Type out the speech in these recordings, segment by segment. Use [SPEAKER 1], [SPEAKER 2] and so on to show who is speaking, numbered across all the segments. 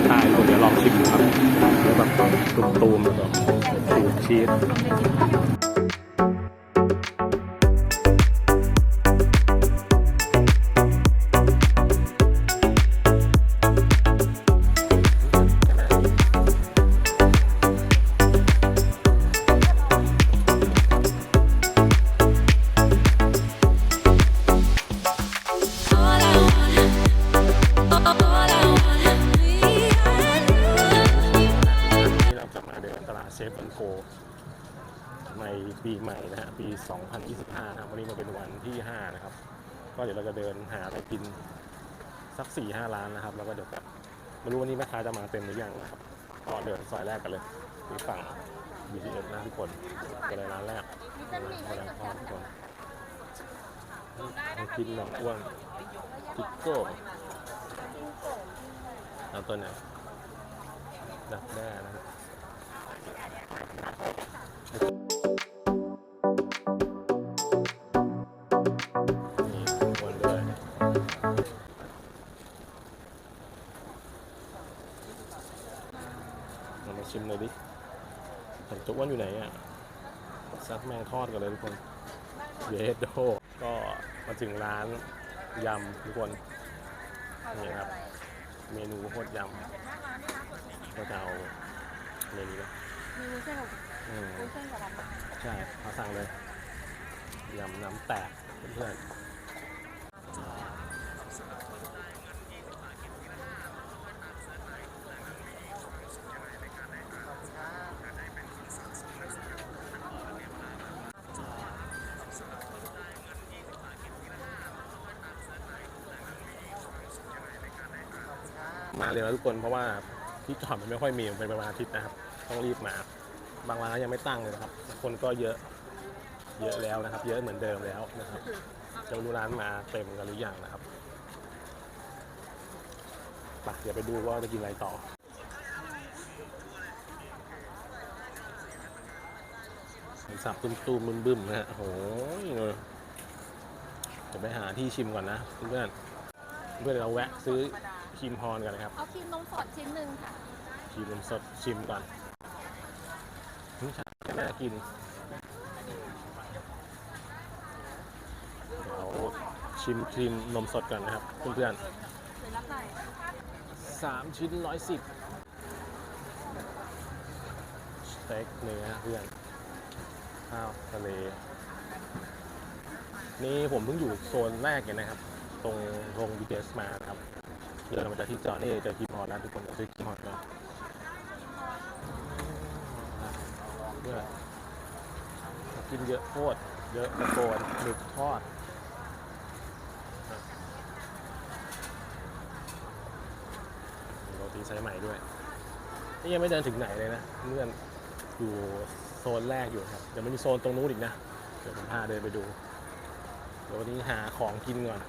[SPEAKER 1] างใต้เราเดี๋ยวลองชิมดูครับเนื้อแบบตุ่มๆแบบสูตรชีส คในปีใหม่นะฮะปี 2025นะครับวันนี้มันเป็นวันที่ 5 นะครับ ก็เดี๋ยวเราจะเดินหาอะไรกินสัก 4-5 ร้านนะครับ แล้วก็เดี๋ยวแบบไม่รู้วันนี้แม่ค้าจะมาเต็มหรือยังนะครับก็เดินซอยแรกกันเลยที่ฝั่ง BTS นะทุกคนไปเลยร้านแรกร้านแรกทอดทุกคนกินหนองอ้วนจิกโก้เอาตัวไหนดักแด้นะครับ นี่อ้วนด้วย เรามาชิมเลยดิเห็นจุกอ้วนอยู่ไหนอะซักแมงทอดกันเลยทุกคนเยสโดก็มาถึงร้านยำทุกคน นี่ครับ เมนูโคตรยำก็จะเอาเมนูนี้
[SPEAKER 2] มีวุ้นเส้นกับ
[SPEAKER 1] อืม
[SPEAKER 2] วุ้นเส้นกับ
[SPEAKER 1] ใช่เอาสั่งเลยยำน้ำแตกเพื่อนมาเลยนะทุกคนเพราะว่าที่จอดมันไม่ค่อยมีมันเป็นประมาณอาทิตย์นะครับ ต้องรีบมา บางร้านยังไม่ตั้งเลยนะครับ คนก็เยอะเยอะแล้วนะครับ เยอะเหมือนเดิมแล้วนะครับจะรู้ร้านมาเต็มกันหรือยังนะครับไปเดี๋ยวไปดูว่าจะกินอะไรต่อสับตุ้มตูมๆบึ้มๆนะฮะโอ้โหจะไปหาที่ชิมก่อนนะเพื่อนๆเพื่อนเราแวะซื้อครีมฮอนกันนะครับ
[SPEAKER 2] เอาครีมนมสดชิ้นหนึ่งค่ะ
[SPEAKER 1] ครีมนมสดชิมก่อน นี่ฉันจะน่ากินเดี๋ยวชิมครีมนมสดก่อนนะครับ เพื่อน
[SPEAKER 2] หรือน
[SPEAKER 1] ๆสามชิ้นร้อยสิบสเต็กเนื้อเพื่อนข้าวทะเล นี่ผมเพิ่งอยู่โซนแรกเลยนะครับ ตรงโรงบีเสมานะครับ เดินมาจากที่จอดนี่เจอครีมฮอตแล้วทุกคนดี๋ยวซื้อครีมฮอตก่อน เพื่อนกินเยอะโคตรเยอะตะโกนหมึกทอดโรตีสายใหม่ด้วย นี่ยังไม่เดินถึงไหนเลยนะเพื่อนอยู่โซนแรกอยู่ครับ เดี๋ยวมันมีโซนตรงนู้นอีกนะ เดี๋ยวผมพาเดินไปดูเดี๋ยววันนี้หาของกินก่อน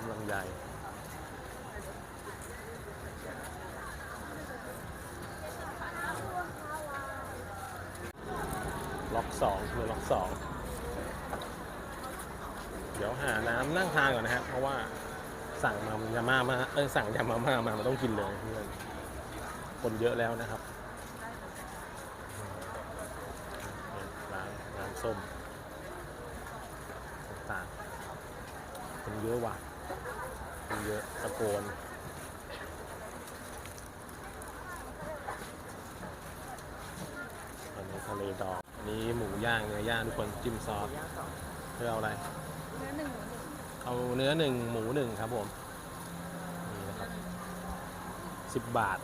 [SPEAKER 1] ำลำไย ล็อกสองคือล็อกสองเดี๋ยวหาน้ำนั่งทานก่อนนะครับ เพราะว่าสั่งมามยาม่ามาเอ้ยสั่งยามาม่ามามันต้องกินเลยเพื่อนคนเยอะแล้วนะครับร้านร้านส้มต่างๆคนเยอะว่ะคนเยอะตะโกนอันนี้ทะเลดอก อันนี้หมูย่างเนื้อย่างทุกคนจิ้มซอสเพื่อเอาอะไร
[SPEAKER 2] เนื้อหนึ่งหมูหนึ่ง
[SPEAKER 1] เอาเนื้อหนึ่งหมูหนึ่งครับผมนี่นะครับสิบบาท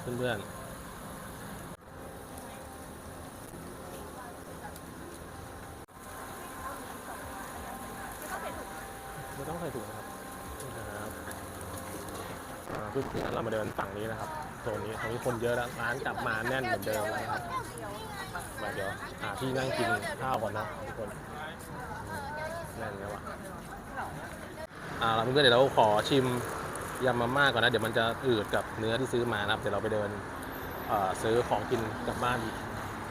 [SPEAKER 1] เพื่อนๆไม่ต้องใส่ถุงนะครับนี่นะครับอ่าเพื่อนๆเรามาเดินฝั่งนี้นะครับโซนนี้ตรงนี้คนเยอะแล้วร้านกลับมาแน่นเหมือนเดิมแล้วนะครับ มาเดี๋ยวหาที่นั่งกินข้าวก่อนนะทุกคนแน่นแล้วอะอ่าเราเพื่อนเดี๋ยวเราขอชิมยำมาม่าก่อนนะเดี๋ยวมันจะอืดกับเนื้อที่ซื้อมานะครับเดี๋ยวเราไปเดินเอ่อซื้อของกินกลับบ้าน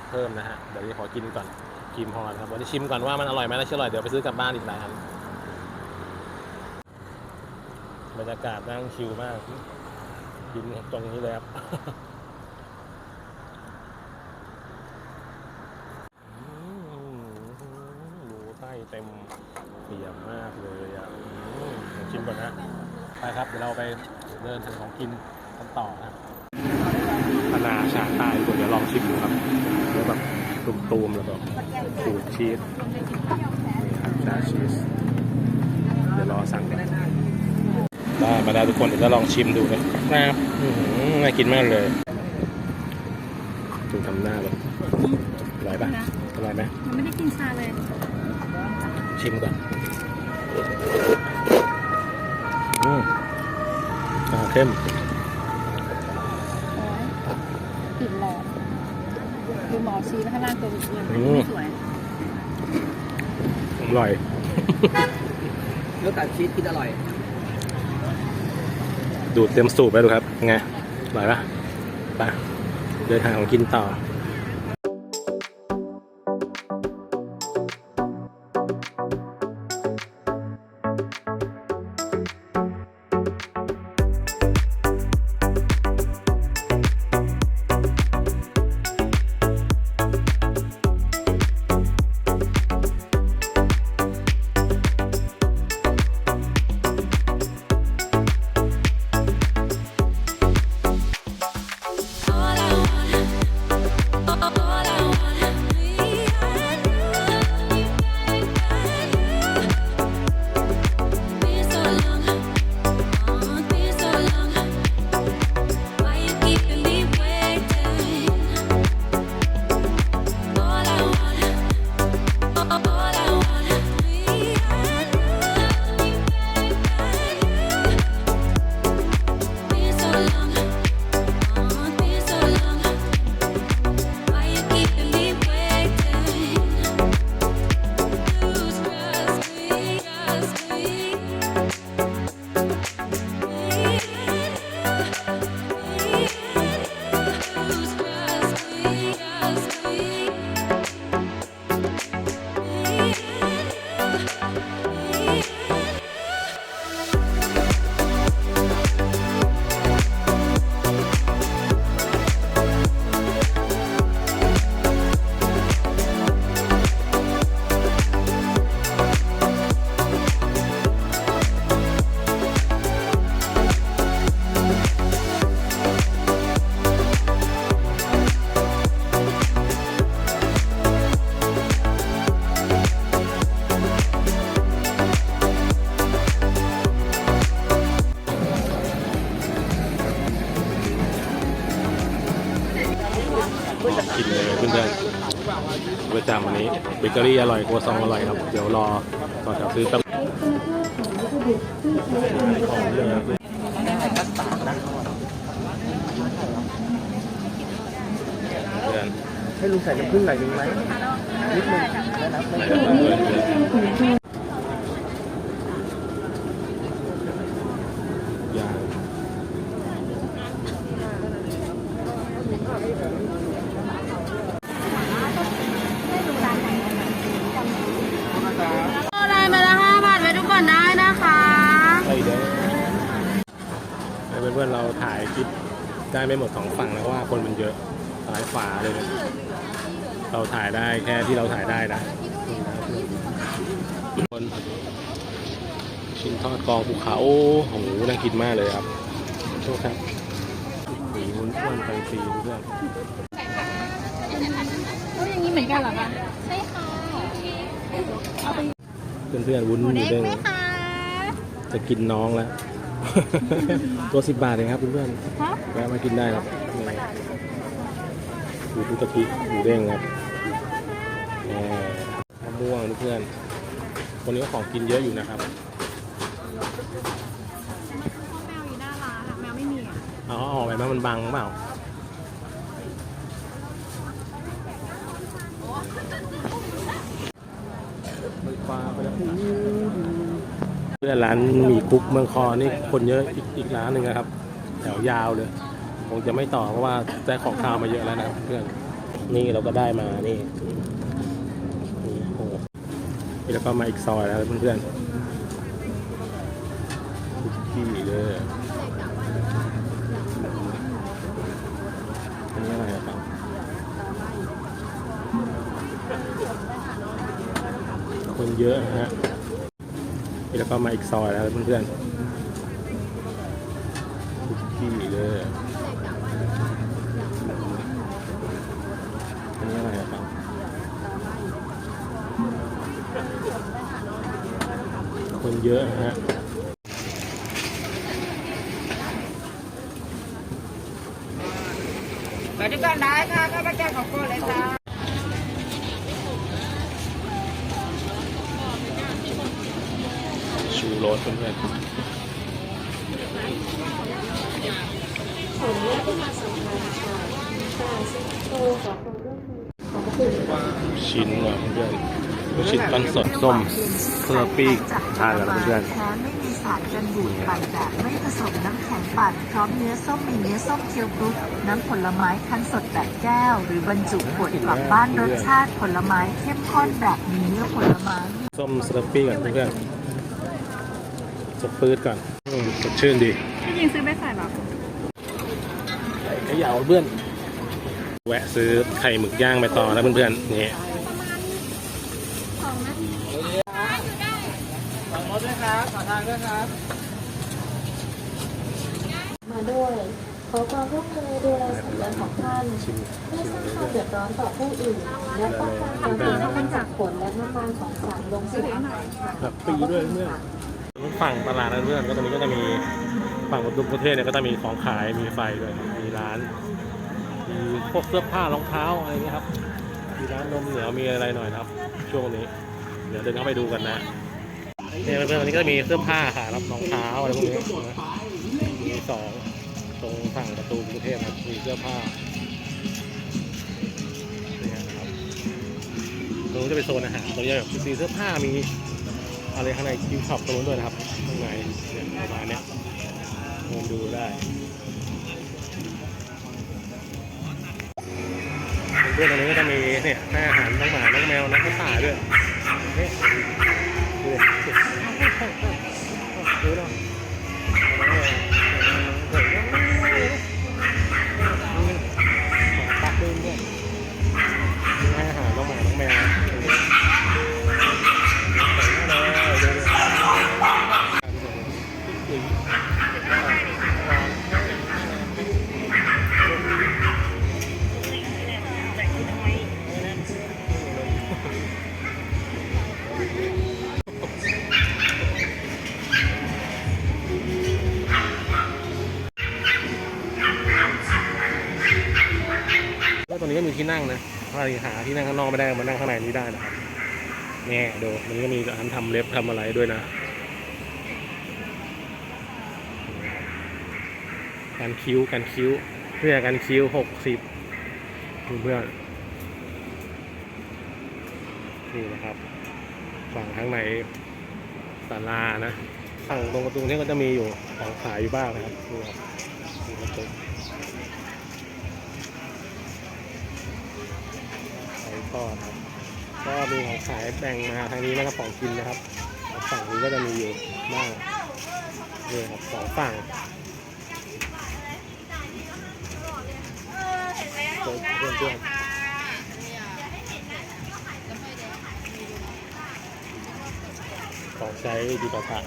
[SPEAKER 1] เพิ่มนะฮะเดี๋ยวนี้ขอกินก่อนกินรีมฮอนครับวันนี้ชิมก่อนว่ามันอร่อยไหมถ้าเชื่ออร่อยเดี๋ยวไปซื้อกลับบ้านอีกหลายอันบรรยากาศนั่งชิลมากกินตรงนี้เลยครับ อืมหมูไส้ เต็มเปี่ยมมากเลยอะอืมเดี๋ยวชิมก่อนนะไปครับเดี๋ยวเราไปเดินถึงของกินกันต่อนะพนาชาใต้ตัวเดี๋ยวลองชิมดูครับเนื้อแบบตูมๆแล้วก็ขูดชีสนี่ครับชาชีสเดี๋ยวรอสั่งก่อนได้มาได้ทุกคนเดี๋ยวจะลองชิมดูนะครับอื้อหือน่ากินมากเลยดูทำหน้าเลยอร่อยปะอร่อยไหม
[SPEAKER 2] มันไม่ได้กินชาเลย
[SPEAKER 1] ชิมก่อนอืมอ่าเข้ม
[SPEAKER 2] กลิ่นหลอดดูหมอชี้ข้างล่างตัวเอียงสวย
[SPEAKER 1] อร่อย
[SPEAKER 3] เนื้อกัดชีสกินอร่อย
[SPEAKER 1] ดูดเต็มสูบไปดูครับ ไงอร่อยปะไปเดินทางของกินต่อ เบเกอรี่อร่อยโครัวซองอร่อยครับ เดี๋ยวรอต่อแถวซื้อแป๊บเพื่อน
[SPEAKER 3] ให้ลุงใส่น้ำผึ้งหน่อยหนึงไหมนิดนึงได้นะไม่
[SPEAKER 1] ไหน
[SPEAKER 3] เยอะ
[SPEAKER 1] จะ
[SPEAKER 3] นะ
[SPEAKER 1] เปิดเลยยาง
[SPEAKER 2] ได้มาละห้าบาทไว้ทุกคนได้นะคะ
[SPEAKER 1] ไส้แดงให้เพื่อนๆเราถ่ายคลิป ได้ไม่หมดสองฝั่งนะเพราะว่าคนมันเยอะซ้ายขวาเลยเนี่ยเราถ่ายได้แค่ที่เราถ่ายได้นะคนชิ้นทอดกองภูเขาโอ้โหน่ากินมากเลยครับโทษครับหมีวุ้นอ้วนไปฟรีเพื่อน
[SPEAKER 2] ก็อย่างนี้เหมือนกันเหรอคะ
[SPEAKER 1] เพื่อนๆวุ้นหมูเด้งจะกินน้องแล้ว ตัวสิบบาทเองครับเพื่อน
[SPEAKER 2] ฮะ
[SPEAKER 1] ๆแวะมากินได้ครับนี่หมูทุกะทิหมูเด้งครับแหมมะม่วงเพื่อนๆคนนี้ก็ของกินเยอะอยู่นะครับ
[SPEAKER 2] แมวอยู่หน้าร้านอะแมวไม่มีอะ
[SPEAKER 1] เอาเอาออกไปไหมมันบังเปล่าเพื่อน ร้านหมี่คุกเมืองคอนี่คนเยอะอีกอีกร้านหนึ่งนะครับ แถวยาวเลยคงจะไม่ต่อเพราะว่าได้ของข้าวมาเยอะแล้วนะครับเพื่อนนี่เราก็ได้มานี่นี่แล้วก็มาอีกซอยแล้วเพื่อนๆทุกที่เลยอันนี้อะไรอะครับคนเยอะฮะ แล้วก็มาอีกซอยแล้วเพื่อนๆทุกที่เลยอันนี้อะไรครับคนเยอะนะฮะ
[SPEAKER 4] ไปด้วยกันได้ค่ะข้าพเจ้าของโก้เลยค่ะ
[SPEAKER 1] เพื่อนๆชิ้นว่ะเพื่อนลูกชิ้นปั้นสดส้มเคอร์ปี้ทานแล้วเพื่อน
[SPEAKER 5] แท้ไม่มีสารกันบูดปั่นแบบไม่ผสมน้ำแข็งปั่นพร้อมเนื้อส้มมีเนื้อส้มเคียวบรุกน้ำผลไม้คั้นสดแบบแก้ว หรือบรรจุขวดกลับบ้านรสชาติผลไม้เข้มข้นแบบมีเนื้อผลไม้
[SPEAKER 1] ส้มเคอร์ปี้ก่อนเพื่อน สดปืดก่อนอืมสดชื่นดี
[SPEAKER 2] พี่ยิงซื้อไปใส่แบบ
[SPEAKER 1] เขย่าเพื่อน แวะซื้อไข่หมึกย่างไปต่อนะเพื่อนๆนี่
[SPEAKER 6] มาด้วย ขอความร่วมมือดูแลสัตว์เลี้ยงของท่าน
[SPEAKER 1] ชิม
[SPEAKER 6] ไม่สร้างความเดือดร้อนต่อผู้อื่น และป้องกันการติดตั้งจากผลและน้ำมันของสารลงสู่อาหารค่ะ
[SPEAKER 1] แบบปีด้วยเพื่อน ฝั่งตลาดนะเพื่อนก็ตรงนี้ก็จะมีฝั่งประตูประเทศเนี่ยก็จะมีของขายมีไฟด้วยมีร้านมีพวกเสื้อผ้ารองเท้าอะไรอย่างเงี้ยครับ มีร้านนมเหนียวมีอะไรหน่อยนะครับ ช่วงนี้ เดี๋ยวเดินเข้าไปดูกันนะเนี่ยเพื่อนๆวันนี้ก็จะมีเสื้อผ้าขายรับรองเท้าอะไรพวกนี้นะมีสองตรงฝั่งประตูกรุงเทพครับมีเสื้อผ้าเนี่ยนะครับตรงนู้จะเป็นโซนอาหารตรงนี้แบบมีเสื้อผ้ามีอะไรข้างในคิวช็อปตรงนู้นด้วยนะครับ ข้างในเนี่ยประมาณเนี้ยมองดูได้เพื่อนตรงนี้ก็จะมีเนี่ยให้อาหารน้องหมาน้องแมวน้องกระต่ายด้วยเนี่ยดูดิดูเนาะ ตรงนี้ก็มีที่นั่งนะถ้าหาที่นั่งข้างนอกไม่ได้มานั่งข้างในนี้ได้นะครับเนี่ยดูมันก็มีร้านทำเล็บทำอะไรด้วยนะการคิ้วการคิ้วเพื่อการคิ้วหกสิบเพื่อนนี่นะครับฝั่งข้างในศาลานะฝั่งตรงประตูนี้ก็จะมีอยู่ของขายอยู่บ้างนะครับนี่ครับ ขายทอดครับก็มีของขายแบ่งมาทางนี้นะครับของกินนะครับ ฝั่งนี้ก็จะมีอยู่บ้างนี่ครับสองฝั่งเพื่อนเพื่อนของใช้ดีต่อผ่า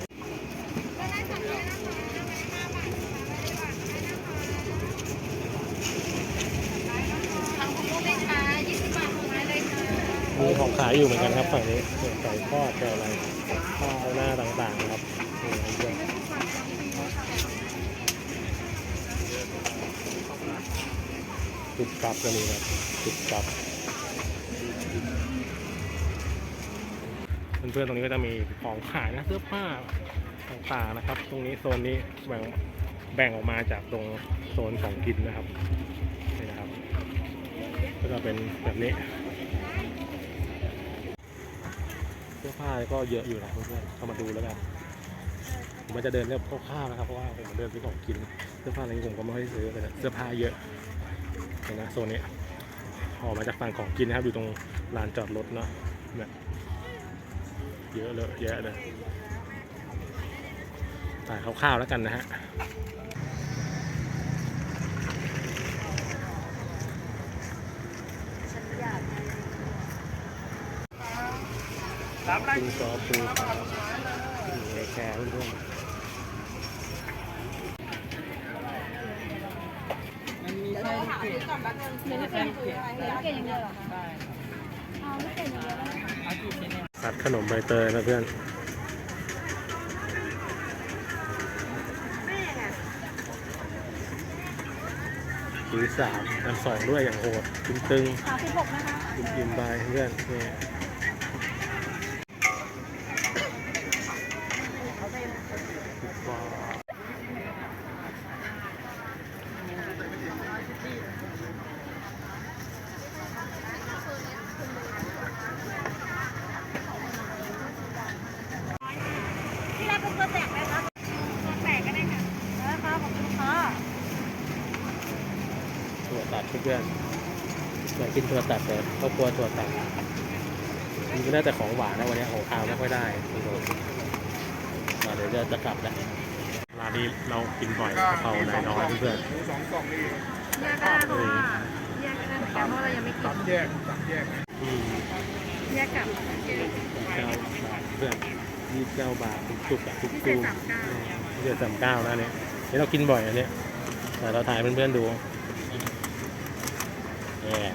[SPEAKER 1] มีของขายอยู่เหมือนกันครับฝั่งนี้เนี่ยไก่ทอดไก่อะไรข้าวหน้าต่างๆครับนี่เพื่อนจุดกลับก็มีครับจุดกลับ เพื่อนๆตรงนี้ก็จะมีของขายนะเสื้อผ้าต่างๆนะครับ ตรงนี้โซนนี้แบ่งแบ่งออกมาจากตรงโซนของกินนะครับนี่นะครับ ก็จะเป็นแบบนี้ เสื้อผ้าก็เยอะอยู่นะเพื่อนๆเข้ามาดูแล้วกันผมจะเดินเรียบคร่าวๆนะครับเพราะว่าผมเดินซื้อของกินเสื้อผ้าอะไรนี้ผมก็ไม่ค่อยซื้อเลยเสื้อผ้าเยอะเห็นนะโซนนี้ออกมาจากฝั่งของกินนะครับอยู่ตรงลานจอดรถเนาะเนี่ยเยอะเลยเยอะเลยถ่ายคร่าวๆแล้วกันนะฮะ กินซอปูนี่แค่เพื่อนๆซัดขนมใบเตยนะเพื่อนทีสามอันสองด้วยอย่างโหดตึงตึง
[SPEAKER 2] สามสิบหกนะคะ
[SPEAKER 1] กินกินไปเพื่อนเนี่ถั่วตัด เพื่อนๆอยากกินถั่วตัดแต่ก็กลัวถั่วตัดมันก็ได้แต่ของหวานนะวันนี้ของคาวไม่ค่อยได้คุณโดนมาเดี๋ยวจะกลับแล้วร้านนี้เรากินบ่อยกะเพรานน้อยเพื่อน
[SPEAKER 3] สองกล่องนี่
[SPEAKER 2] แยกก็ได้เพราะว่าแยกก็ได้เหมือนกันเพราะเรายังไม่กิ
[SPEAKER 3] ตั
[SPEAKER 2] น
[SPEAKER 3] แยกแยก
[SPEAKER 1] อืม
[SPEAKER 2] แยกกับ
[SPEAKER 1] เก้าบาทเพื่อนยี่สิบเก้าบาททุกจุกอะทุก
[SPEAKER 2] พิเศ
[SPEAKER 1] ตู
[SPEAKER 2] ษสามเก้า
[SPEAKER 1] เดือนสามเก้านะเนี่ยนี่เรากินบ่อยอันเนี้ยแต่เราถ่ายเพื่อนๆดู
[SPEAKER 2] 对